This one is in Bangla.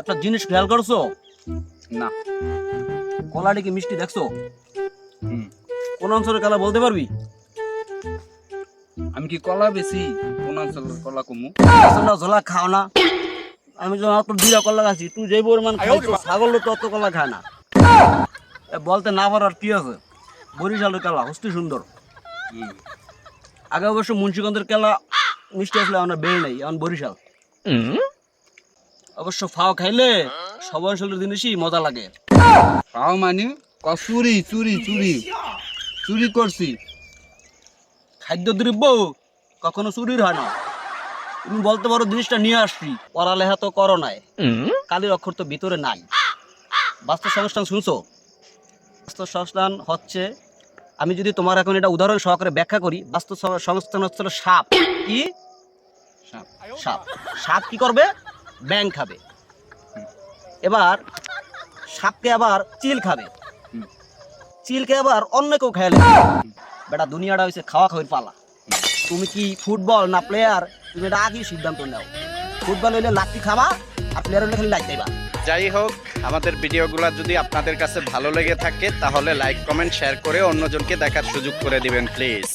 একটা জিনিস খেয়াল করছ? না। কলাটি কি মিষ্টি দেখছ? কোন অঞ্চলের কলা বলতে পারবি? আমি কি কলা বেশি? কোন অঞ্চলের কলা কমু? তোমরা ঝোলা খাও না। আমি তো মাত্র দুইটা কলা খাচ্ছি। তুই যে পরিমাণ খাইছো ছাগল তো অত কলা খায় না। এ বলতে না পারার কি আছে? বরিশালের কেলা হস্তি সুন্দর। আগে অবশ্য মুন্সিগঞ্জের কেলা মিষ্টি আসলে আমার বেড়ে নেই এখন বরিশাল। অবশ্য ফাও খাইলে সব অঞ্চলের জিনিসই মজা লাগে। পাও মানে চুরি চুরি চুরি। চুরি করছি। খাদ্য দ্রব্য কখনো চুরির হয় না। তুমি বলতে পারো জিনিসটা নিয়ে আসছি পড়ালেখা তো করো নাই। কালির অক্ষর তো ভিতরে নাই। বাস্তব সংস্থান শুনছো? বাস্তব সংস্থান হচ্ছে আমি যদি তোমার এখন এটা উদাহরণ সহকারে ব্যাখ্যা করি বাস্তব সংস্থান হচ্ছে সাপ। কি? সাপ। সাপ। সাপ কি করবে? ব্যাং খাবে। এবার সাপকে আবার চিল খাবে। চিলকে আবার অন্য কেউ খেয়ালে বেটা দুনিয়াটা হয়েছে খাওয়া খাওয়ার পালা। তুমি কি ফুটবল না প্লেয়ার তুমি এটা আগেই সিদ্ধান্ত নাও। ফুটবল হইলে লাঠি খাবা আর প্লেয়ার হইলে খালি লাইট দেবা। যাই হোক আমাদের ভিডিওগুলো যদি আপনাদের কাছে ভালো লেগে থাকে, তাহলে লাইক কমেন্ট শেয়ার করে অন্যজনকে দেখার সুযোগ করে দিবেন প্লিজ